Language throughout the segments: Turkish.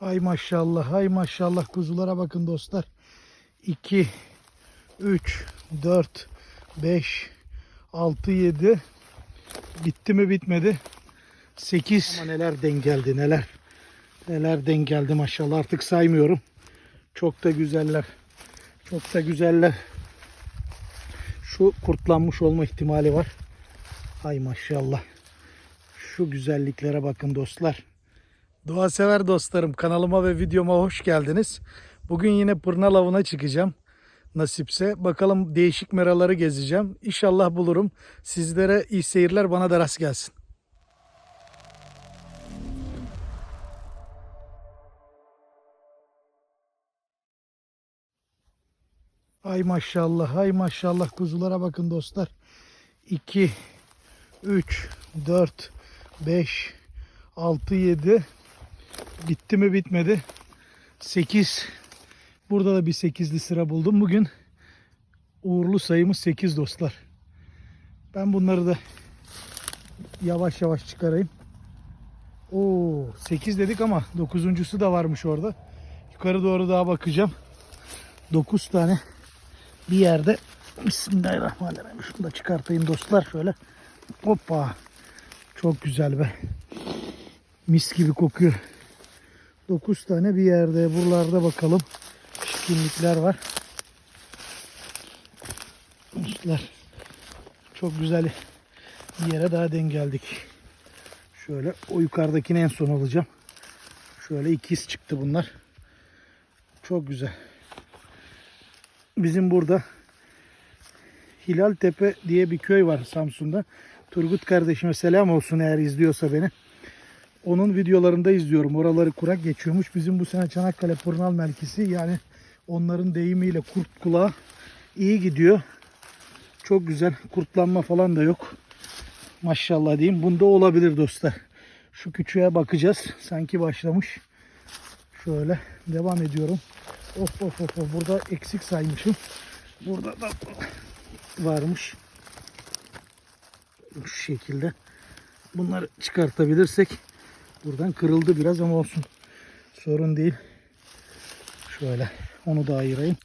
Ay maşallah, ay maşallah kuzulara bakın dostlar. 2, 3, 4, 5, 6, 7. Bitti mi bitmedi. 8. Ama neler denk geldi neler. Neler denk geldi maşallah artık saymıyorum. Çok da güzeller. Çok da güzeller. Şu kurtlanmış olma ihtimali var. Ay maşallah. Şu güzelliklere bakın dostlar. Doğa sever dostlarım kanalıma ve videoma hoş geldiniz. Bugün yine pırnal avına çıkacağım. Nasipse bakalım değişik meraları gezeceğim. İnşallah bulurum. Sizlere iyi seyirler bana da rast gelsin. Ay maşallah, ay maşallah kuzulara bakın dostlar. 2, 3, 4, 5, 6, 7. Bitti mi bitmedi. 8. Burada da bir 8'li sıra buldum. Bugün uğurlu sayımız 8 dostlar. Ben bunları da yavaş yavaş çıkarayım. Oo 8 dedik ama 9.sü da varmış orada. Yukarı doğru daha bakacağım. 9 tane bir yerde Bismillahirrahmanirrahim. Şunu da çıkartayım dostlar şöyle. Hoppa. Çok güzel be. Mis gibi kokuyor. 9 tane bir yerde. Buralarda bakalım. Şikinlikler var. Dostlar. Çok güzel bir yere daha denk geldik. Şöyle o yukarıdakini en son alacağım. Şöyle ikiz çıktı bunlar. Çok güzel. Bizim burada Hilal Tepe diye bir köy var Samsun'da. Turgut kardeşime selam olsun eğer izliyorsa beni. Onun videolarında izliyorum. Oraları kurak geçiyormuş. Bizim bu sene Çanakkale Pırnal Merkezi yani onların deyimiyle kurt kulağı iyi gidiyor. Çok güzel. Kurtlanma falan da yok. Maşallah diyeyim. Bunda olabilir dostlar. Şu küçüğe bakacağız. Sanki başlamış. Şöyle devam ediyorum. Of of of of. Burada eksik saymışım. Burada da varmış. Şu şekilde. Bunları çıkartabilirsek buradan kırıldı biraz ama olsun. Sorun değil. Şöyle onu da ayırayım.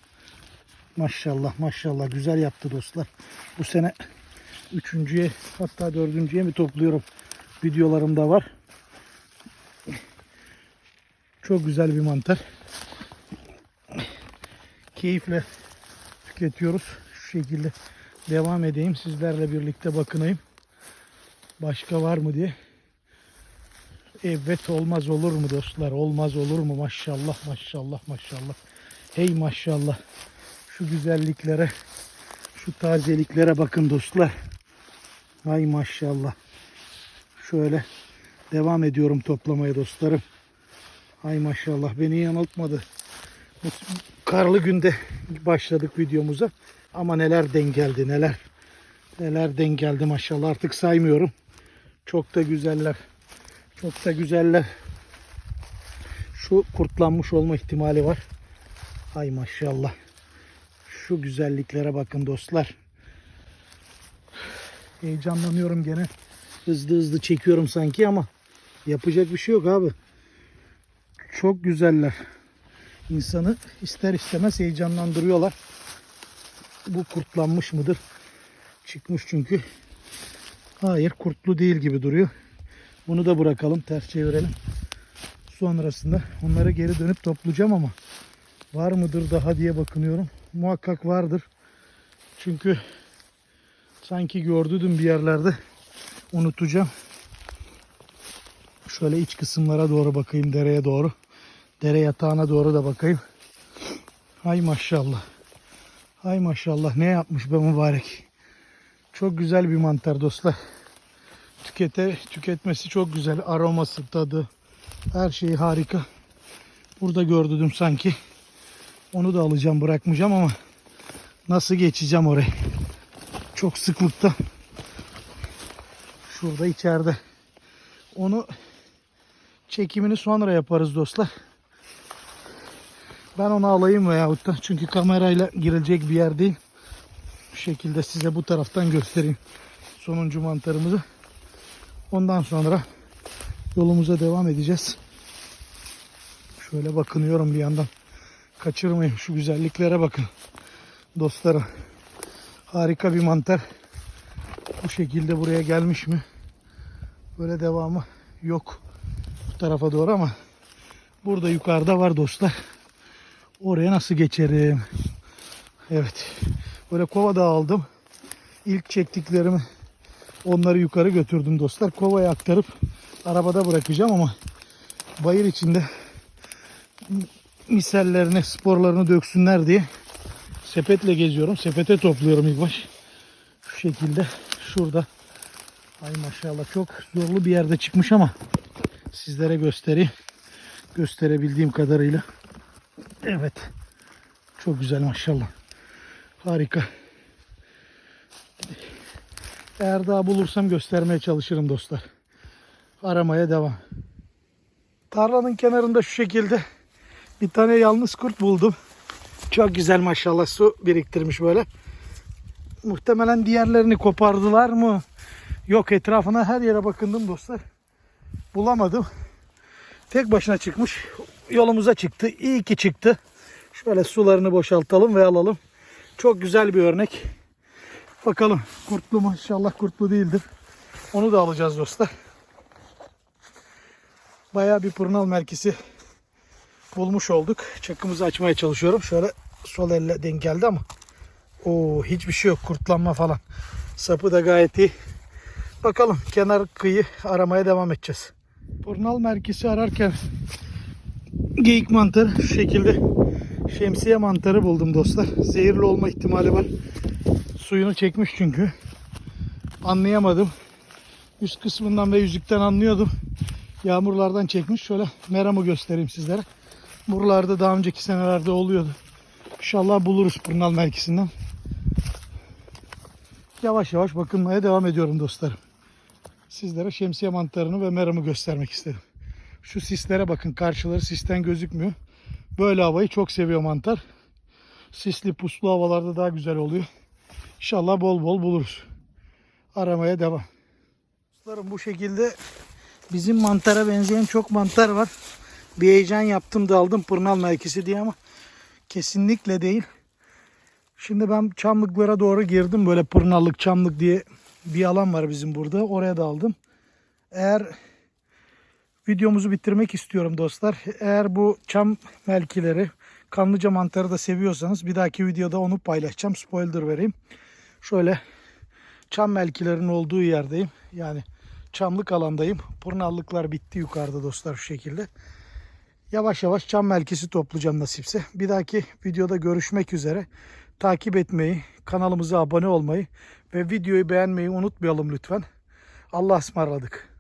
Maşallah maşallah güzel yaptı dostlar. Bu sene üçüncüye hatta dördüncüye mi topluyorum videolarımda var. Çok güzel bir mantar. Keyifle tüketiyoruz. Şu şekilde devam edeyim. Sizlerle birlikte bakınayım. Başka var mı diye. Evet olmaz olur mu dostlar? Olmaz olur mu? Maşallah maşallah maşallah. Hey maşallah. Şu güzelliklere, şu tazeliklere bakın dostlar. Hay maşallah. Şöyle devam ediyorum toplamaya dostlarım. Hay maşallah beni yanıltmadı. Karlı günde başladık videomuza. Ama neler denk geldi neler. Neler denk geldi maşallah artık saymıyorum. Çok da güzeller. Çok da güzeller. Şu kurtlanmış olma ihtimali var. Hay maşallah. Şu güzelliklere bakın dostlar. Heyecanlanıyorum gene. Hızlı hızlı çekiyorum sanki ama yapacak bir şey yok abi. Çok güzeller. İnsanı ister istemez heyecanlandırıyorlar. Bu kurtlanmış mıdır? Çıkmış çünkü. Hayır kurtlu değil gibi duruyor. Bunu da bırakalım ters çevirelim. Sonrasında onları geri dönüp toplayacağım ama var mıdır daha diye bakınıyorum. Muhakkak vardır. Çünkü sanki gördüydüm bir yerlerde. Unutacağım. Şöyle iç kısımlara doğru bakayım dereye doğru. Dere yatağına doğru da bakayım. Hay maşallah. Hay maşallah ne yapmış be mübarek. Çok güzel bir mantar dostlar. Tükete, tüketmesi çok güzel. Aroması, tadı, her şeyi harika. Burada gördüm sanki. Onu da alacağım bırakmayacağım ama nasıl geçeceğim oraya? Çok sıklıkta. Şurada içeride. Onu çekimini sonra yaparız dostlar. Ben onu alayım veyahut da çünkü kamerayla girilecek bir yer değil. Bu şekilde size bu taraftan göstereyim sonuncu mantarımızı. Ondan sonra yolumuza devam edeceğiz. Şöyle bakınıyorum bir yandan. Kaçırmayın şu güzelliklere bakın. Dostlarım. Harika bir mantar. Bu şekilde buraya gelmiş mi? Böyle devamı yok. Bu tarafa doğru ama burada yukarıda var dostlar. Oraya nasıl geçerim? Evet. Böyle kova da aldım. İlk çektiklerimi onları yukarı götürdüm dostlar. Kovaya aktarıp arabada bırakacağım ama bayır içinde misellerini, sporlarını döksünler diye sepetle geziyorum. Sepete topluyorum ilk baş. Şu şekilde şurada. Ay maşallah çok zorlu bir yerde çıkmış ama sizlere göstereyim. Gösterebildiğim kadarıyla. Evet. Çok güzel maşallah. Harika. Eğer daha bulursam göstermeye çalışırım dostlar. Aramaya devam. Tarlanın kenarında şu şekilde bir tane yalnız kurt buldum. Çok güzel maşallah su biriktirmiş böyle. Muhtemelen diğerlerini kopardılar mı? Yok etrafına her yere bakındım dostlar. Bulamadım. Tek başına çıkmış. Yolumuza çıktı. İyi ki çıktı. Şöyle sularını boşaltalım ve alalım. Çok güzel bir örnek. Bakalım kurtlu mu? İnşallah kurtlu değildir. Onu da alacağız dostlar. Bayağı bir pırnal merkezi bulmuş olduk. Çakımızı açmaya çalışıyorum. Şöyle sol elle denk geldi ama o hiçbir şey yok. Kurtlanma falan. Sapı da gayet iyi. Bakalım kenar kıyı aramaya devam edeceğiz. Pırnal merkezi ararken geyik mantarı şu şekilde şemsiye mantarı buldum dostlar. Zehirli olma ihtimali var. Suyunu çekmiş çünkü. Anlayamadım. Üst kısmından ve yüzükten anlıyordum. Yağmurlardan çekmiş. Şöyle meramı göstereyim sizlere. Buralarda daha önceki senelerde oluyordu. İnşallah buluruz Pırnal merkezinden. Yavaş yavaş bakınmaya devam ediyorum dostlarım. Sizlere şemsiye mantarını ve meramı göstermek istedim. Şu sislere bakın. Karşıları sisten gözükmüyor. Böyle havayı çok seviyor mantar. Sisli puslu havalarda daha güzel oluyor. İnşallah bol bol buluruz. Aramaya devam. Dostlarım bu şekilde bizim mantara benzeyen çok mantar var. Bir heyecan yaptım da aldım pırnal merkezi diye ama kesinlikle değil. Şimdi ben çamlıklara doğru girdim. Böyle pırnallık, çamlık diye bir alan var bizim burada. Oraya da aldım. Eğer videomuzu bitirmek istiyorum dostlar. Eğer bu çam melkileri, kanlıca mantarı da seviyorsanız bir dahaki videoda onu paylaşacağım. Spoiler vereyim. Şöyle çam melkilerin olduğu yerdeyim. Yani çamlık alandayım. Pırnallıklar bitti yukarıda dostlar şu şekilde. Yavaş yavaş çam melkisi toplayacağım nasipse. Bir dahaki videoda görüşmek üzere. Takip etmeyi, kanalımıza abone olmayı ve videoyu beğenmeyi unutmayalım lütfen. Allah'a ısmarladık.